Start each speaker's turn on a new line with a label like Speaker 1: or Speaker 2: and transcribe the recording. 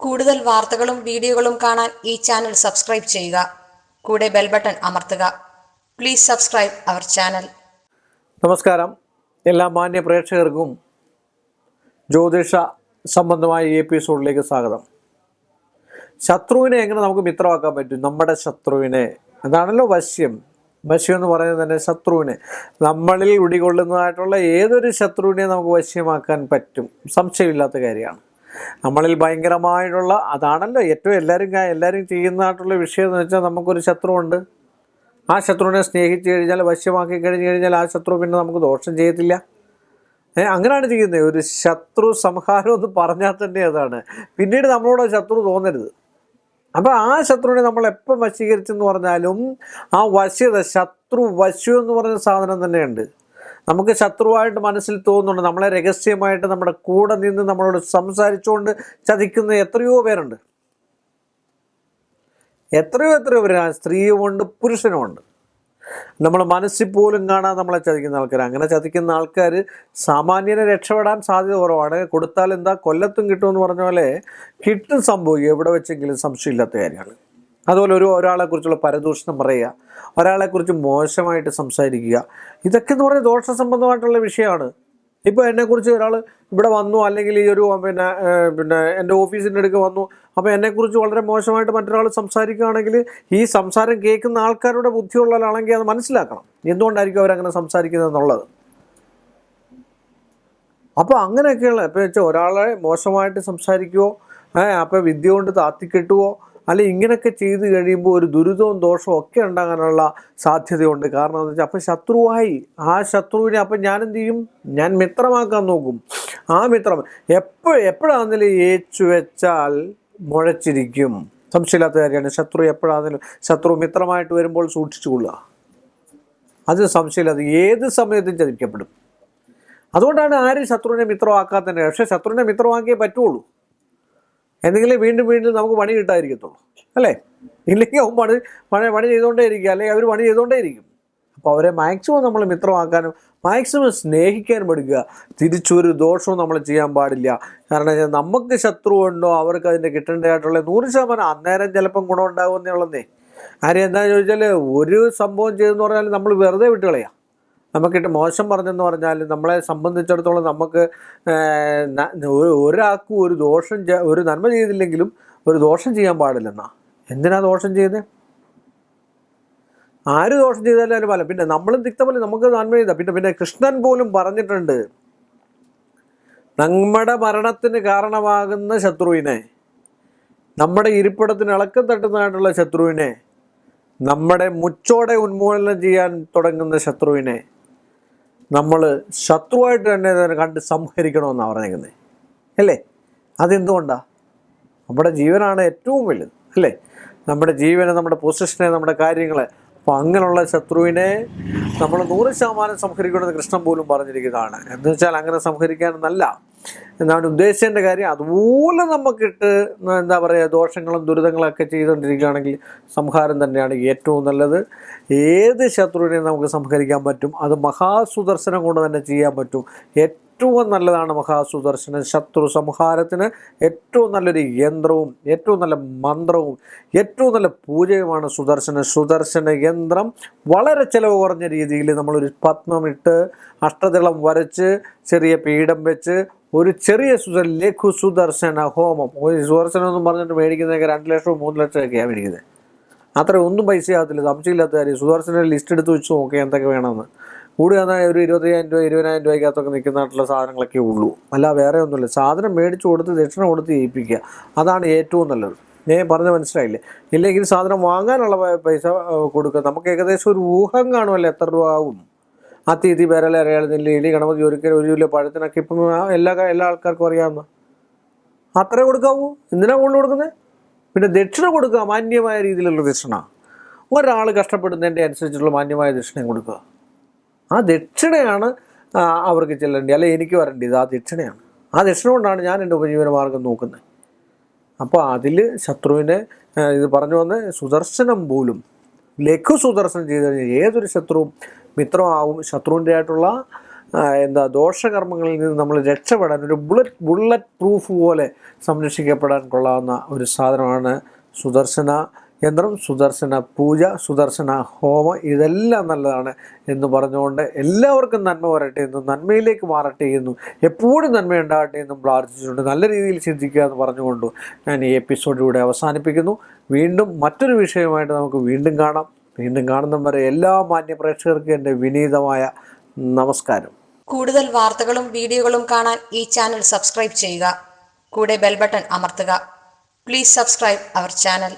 Speaker 1: കൂടുതൽ വാർത്തകളും വീഡിയോകളും കാണാൻ ഈ ചാനൽ സബ്സ്ക്രൈബ് ചെയ്യുക. കൂടെ ബെൽ ബട്ടൺ അമർത്തുക. Please subscribe our channel.
Speaker 2: നമസ്കാരം. എല്ലാ മാന്യ പ്രേക്ഷകർക്കും ജ്യോതിഷ സംബന്ധമായ ഈ എപ്പിസോഡിലേക്ക് സ്വാഗതം. ശത്രുവിനെ എങ്ങനെ നമുക്ക് മിത്രമാക്കാൻ പറ്റും? നമ്മുടെ ശത്രുവിനെ. അതാണല്ലോ വശ്യം. വശ്യം എന്ന് പറയുന്നത് തന്നെ ശത്രുവിനെ. നമ്മളിൽ ഉടികൊള്ളുന്നതായിട്ടുള്ള ഏതൊരു ശത്രുവിനെ നമുക്ക് വശ്യമാക്കാൻ പറ്റും. സംശയമില്ലാത്ത കാര്യമാണ്. നമ്മളിൽ ഭയങ്കരമായിട്ടുള്ള അതാണല്ലോ ഏറ്റവും എല്ലാവരും എല്ലാവരും ചെയ്യുന്നതായിട്ടുള്ള വിഷയം എന്ന് വെച്ചാൽ നമുക്കൊരു ശത്രുവുണ്ട്. ആ ശത്രുവിനെ സ്നേഹിച്ചു കഴിഞ്ഞാൽ വശ്യമാക്കി കഴിഞ്ഞു കഴിഞ്ഞാൽ ആ ശത്രു പിന്നെ നമുക്ക് ദോഷം ചെയ്യത്തില്ല. അങ്ങനെയാണ് ചെയ്യുന്നത്. ഒരു ശത്രു സംഹാരം എന്ന് പറഞ്ഞാൽ തന്നെ അതാണ്. പിന്നീട് നമ്മളോട് ശത്രു തോന്നരുത്. അപ്പോൾ ആ ശത്രുവിനെ നമ്മൾ എപ്പം വശീകരിച്ചെന്ന് പറഞ്ഞാലും ആ വശ്യത ശത്രു വശു എന്ന് പറഞ്ഞ സാധനം തന്നെയുണ്ട്. നമുക്ക് ശത്രുവായിട്ട് മനസ്സിൽ തോന്നുന്നുണ്ട്. നമ്മളെ രഹസ്യമായിട്ട് നമ്മുടെ കൂടെ നിന്ന് നമ്മളോട് സംസാരിച്ചുകൊണ്ട് ചതിക്കുന്ന എത്രയോ പേരുണ്ട്. എത്രയോ എത്രയോ പേര് സ്ത്രീയുമുണ്ട് പുരുഷനുമുണ്ട്. നമ്മൾ മനസ്സിൽ പോലും കാണാതെ നമ്മളെ ചതിക്കുന്ന ആൾക്കാർ അങ്ങനെ ചതിക്കുന്ന ആൾക്കാർ സാമാന്യനെ രക്ഷപ്പെടാൻ സാധ്യത കുറവാണ്. കൊടുത്താൽ എന്താ? കൊല്ലത്തും കിട്ടുമെന്ന് പറഞ്ഞ പോലെ കിട്ടും സംഭവിക്കും എവിടെ വെച്ചെങ്കിലും സംശയമില്ലാത്ത കാര്യമാണ്. അതുപോലെ ഒരു ഒരാളെക്കുറിച്ചുള്ള പരദൂഷണം പറയുക ഒരാളെക്കുറിച്ച് മോശമായിട്ട് സംസാരിക്കുക ഇതൊക്കെ എന്ന് പറഞ്ഞാൽ ദോഷ സംബന്ധമായിട്ടുള്ള വിഷയമാണ്. ഇപ്പോൾ എന്നെക്കുറിച്ച് ഒരാൾ ഇവിടെ വന്നു അല്ലെങ്കിൽ ഈ ഒരു പിന്നെ പിന്നെ എന്റെ ഓഫീസിന്റെ അടുക്ക് വന്നു അപ്പോൾ എന്നെക്കുറിച്ച് വളരെ മോശമായിട്ട് മറ്റൊരാൾ സംസാരിക്കുകയാണെങ്കിൽ ഈ സംസാരം കേൾക്കുന്ന ആൾക്കാരുടെ ബുദ്ധിയുള്ള ആളാണെങ്കിൽ അത് മനസ്സിലാക്കണം. എന്തുകൊണ്ടായിരിക്കും അവരങ്ങനെ സംസാരിക്കുന്നത് എന്നുള്ളത്? അപ്പോൾ അങ്ങനെയൊക്കെയുള്ള ഇപ്പോൾ വെച്ചാൽ ഒരാളെ മോശമായിട്ട് സംസാരിക്കുവോ അപ്പോൾ വിദ്യ കൊണ്ട് താത്തിക്കെട്ടുവോ അല്ലെ ഇങ്ങനെയൊക്കെ ചെയ്ത് കഴിയുമ്പോൾ ഒരു ദുരിതവും ദോഷവും ഒക്കെ ഉണ്ടാകാനുള്ള സാധ്യതയുണ്ട്. കാരണം എന്താ വെച്ചാൽ അപ്പം ശത്രുവായി. ആ ശത്രുവിനെ അപ്പം ഞാനെന്ത് ചെയ്യും? ഞാൻ മിത്രമാക്കാൻ നോക്കും. ആ മിത്രം എപ്പോൾ എപ്പോഴാണെങ്കിലും ഏച്ചു വെച്ചാൽ മുഴച്ചിരിക്കും? സംശയമില്ലാത്ത കാര്യമാണ്. ശത്രു എപ്പോഴാണെങ്കിലും ശത്രു മിത്രമായിട്ട് വരുമ്പോൾ സൂക്ഷിച്ചു കൊള്ളുക. അത് സംശയമില്ലാതെ ഏത് സമയത്തും ചതിക്കപ്പെടും. അതുകൊണ്ടാണ് ആരും ശത്രുവിനെ മിത്രമാക്കാത്തതിന്റെ പക്ഷേ ശത്രുവിനെ മിത്രമാക്കിയേ പറ്റുള്ളൂ. എന്തെങ്കിലും വീണ്ടും വീണ്ടും നമുക്ക് പണി കിട്ടാതിരിക്കത്തുള്ളൂ. അല്ലേ? ഇല്ലെങ്കിൽ അവൻ പണി പണി പണി ചെയ്തുകൊണ്ടേ ഇരിക്കുക. അല്ലെങ്കിൽ അവർ പണി ചെയ്തുകൊണ്ടേ ഇരിക്കും. അപ്പോൾ അവരെ മാക്സിമം നമ്മൾ മിത്രമാക്കാനും മാക്സിമം സ്നേഹിക്കാനും പഠിക്കുക തിരിച്ചൊരു ദോഷവും നമ്മൾ ചെയ്യാൻ പാടില്ല. കാരണം വെച്ചാൽ നമുക്ക് ശത്രു ഉണ്ടോ? അവർക്ക് അതിന്റെ കിട്ടേണ്ടതായിട്ടുള്ള നൂറ് ശതമാനം അന്നേരം ചിലപ്പം ഗുണമുണ്ടാകുമെന്നുള്ളതേ കാര്യം എന്താണെന്ന് ചോദിച്ചാൽ ഒരു സംഭവം ചെയ്തെന്ന് പറഞ്ഞാൽ നമ്മൾ വെറുതെ വിട്ട് കളയാം നമുക്കിട്ട് മോശം പറഞ്ഞെന്ന് പറഞ്ഞാൽ നമ്മളെ സംബന്ധിച്ചിടത്തോളം നമുക്ക് ഒരു- ഒരാൾക്കും ഒരു ദോഷം ഒരു നന്മ ചെയ്തില്ലെങ്കിലും ഒരു ദോഷം ചെയ്യാൻ പാടില്ലെന്നാ. എന്തിനാ ദോഷം ചെയ്യുന്നത് ആര് ദോഷം ചെയ്താലും അതിന് ഫലം. പിന്നെ നമ്മളും തിക്തപോലെ നമുക്ക് നന്മ ചെയ്ത. പിന്നെ പിന്നെ കൃഷ്ണൻ പോലും പറഞ്ഞിട്ടുണ്ട് നമ്മുടെ മരണത്തിന് കാരണമാകുന്ന ശത്രുവിനെ നമ്മുടെ ഇരിപ്പിടത്തിന് ഇളക്കം തട്ടുന്നതായിട്ടുള്ള ശത്രുവിനെ നമ്മുടെ മുച്ചോടെ ഉന്മൂലനം ചെയ്യാൻ തുടങ്ങുന്ന ശത്രുവിനെ നമ്മൾ ശത്രുവായിട്ട് തന്നെ കണ്ട് സംഹരിക്കണമെന്നാണ് പറഞ്ഞേക്കുന്നത് അല്ലേ? അതെന്തുകൊണ്ടാണ് നമ്മുടെ ജീവനാണ് ഏറ്റവും വലുത്. അല്ലേ? നമ്മുടെ ജീവനെ നമ്മുടെ പൊസിഷനെ നമ്മുടെ കാര്യങ്ങളെ അപ്പോൾ അങ്ങനെയുള്ള ശത്രുവിനെ നമ്മൾ നൂറ് ശതമാനം സംഹരിക്കണമെന്ന് കൃഷ്ണൻ പോലും പറഞ്ഞിരിക്കുന്നതാണ്. എന്ന് വെച്ചാൽ അങ്ങനെ സംഹരിക്കാനെന്നല്ല. എന്നാണ് ഉദ്ദേശിച്ചതിന്റെ കാര്യം. അതുപോലെ നമുക്കിട്ട് എന്താ പറയുക ദോഷങ്ങളും ദുരിതങ്ങളൊക്കെ ചെയ്തുകൊണ്ടിരിക്കുകയാണെങ്കിൽ സംഹാരം തന്നെയാണ് ഏറ്റവും നല്ലത്. ഏത് ശത്രുവിനെയും നമുക്ക് സംഹരിക്കാൻ പറ്റും. അത് മഹാസുദർശനം കൊണ്ട് തന്നെ ചെയ്യാൻ പറ്റും. ഏറ്റവും നല്ലതാണ് മഹാസുദർശനം. ശത്രു സംഹാരത്തിന് ഏറ്റവും നല്ലൊരു യന്ത്രവും ഏറ്റവും നല്ല മന്ത്രവും ഏറ്റവും നല്ല പൂജയുമാണ് സുദർശന. സുദർശന യന്ത്രം വളരെ ചിലവ് കുറഞ്ഞ രീതിയിൽ നമ്മളൊരു പത്മമിട്ട് അഷ്ടതിളം വരച്ച് ചെറിയ പീഠം വെച്ച് ഒരു ചെറിയ സുദർ ലഘു സുദർശന ഹോമം. ഒരു സുദർശനം എന്നും പറഞ്ഞിട്ട് മേടിക്കുന്നതൊക്കെ രണ്ട് ലക്ഷവും മൂന്ന് ലക്ഷമൊക്കെയാണ് മേടിക്കുന്നത് അത്ര ഒന്നും പൈസ ആകത്തില്ല സംശയമില്ലാത്ത കാര്യം. സുദർശന ലിസ്റ്റ് എടുത്ത് വെച്ച് നോക്കുക എന്തൊക്കെ വേണമെന്ന്. കൂടി വന്നാൽ ഒരു ഇരുപത്തയ്യായിരം രൂപ ഇരുപതിനായിരം രൂപയ്ക്കകത്തൊക്കെ നിൽക്കുന്നതായിട്ടുള്ള സാധനങ്ങളൊക്കെ ഉള്ളൂ. അല്ല വേറെ ഒന്നുമില്ല. സാധനം മേടിച്ചു കൊടുത്ത് ദക്ഷിണ കൊടുത്ത് ജയിപ്പിക്കുക. അതാണ് ഏറ്റവും നല്ലത്. ഞാൻ പറഞ്ഞ മനസ്സിലായില്ലേ? ഇല്ലെങ്കിൽ സാധനം വാങ്ങാനുള്ള പൈസ കൊടുക്കുക. നമുക്ക് ഏകദേശം ഒരു ഊഹം കാണുമല്ലോ എത്ര രൂപ ആവും. തീയതി പേരല അറിയാതെ ഇലി ഗണപതി ഒരിക്കലും ഒരു കിലോ പഴത്തിനൊക്കെ ഇപ്പം എല്ലാ എല്ലാ ആൾക്കാർക്കും അറിയാവുന്ന. അത്രേ കൊടുക്കാവൂ? എന്തിനാ കൂടുതൽ കൊടുക്കുന്നത് പിന്നെ ദക്ഷിണ കൊടുക്കുക മാന്യമായ രീതിയിലുള്ള ദക്ഷിണ. ഒരാൾ കഷ്ടപ്പെടുന്നതിന്റെ അനുസരിച്ചുള്ള മാന്യമായ ദക്ഷിണയും കൊടുക്കുക. ആ ദക്ഷിണയാണ് അവർക്ക് ചെല്ലേണ്ടി. അല്ലെ എനിക്ക് വരേണ്ടത് ആ ദക്ഷിണയാണ്. ആ ദക്ഷിണ കൊണ്ടാണ് ഞാൻ എന്റെ ഉപജീവന മാർഗം നോക്കുന്നത്. അപ്പോൾ അതിൽ ശത്രുവിനെ ഇത് പറഞ്ഞു വന്ന് സുദർശനം പോലും ലഘു സുദർശനം ചെയ്ത് കഴിഞ്ഞാൽ ഏതൊരു ശത്രുവും മിത്രമാവും. ശത്രുവിന്റെ ആയിട്ടുള്ള എന്താ ദോഷകർമ്മങ്ങളിൽ നിന്ന് നമ്മൾ രക്ഷപ്പെടാൻ ഒരു ബുള്ളറ്റ് ബുള്ളറ്റ് പ്രൂഫ് പോലെ സംരക്ഷിക്കപ്പെടാൻ കൊള്ളാവുന്ന ഒരു സാധനമാണ് സുദർശന. യന്ത്രം സുദർശന പൂജ സുദർശന ഹോമം ഇതെല്ലാം നല്ലതാണ് എന്ന് പറഞ്ഞുകൊണ്ട് എല്ലാവർക്കും നന്മ വരട്ടെ എന്നും നന്മയിലേക്ക് മാറട്ടെ എന്നും എപ്പോഴും നന്മ ഉണ്ടാകട്ടെ എന്നും പ്രാർത്ഥിച്ചുകൊണ്ട് നല്ല രീതിയിൽ ചിന്തിക്കുക എന്ന് പറഞ്ഞുകൊണ്ട് ഞാൻ ഈ എപ്പിസോഡ് ഇവിടെ അവസാനിപ്പിക്കുന്നു. വീണ്ടും മറ്റൊരു വിഷയമായിട്ട് നമുക്ക് വീണ്ടും കാണാം. വീണ്ടും കാണുന്ന വരെ എല്ലാ മാന്യ പ്രേക്ഷകർക്കും എന്റെ വിനീതമായ നമസ്കാരം.
Speaker 1: കൂടുതൽ വാർത്തകളും വീഡിയോകളും കാണാൻ ഈ ചാനൽ സബ്സ്ക്രൈബ് ചെയ്യുക. കൂടെ ബെൽബട്ടൺ അമർത്തുക. Please subscribe our channel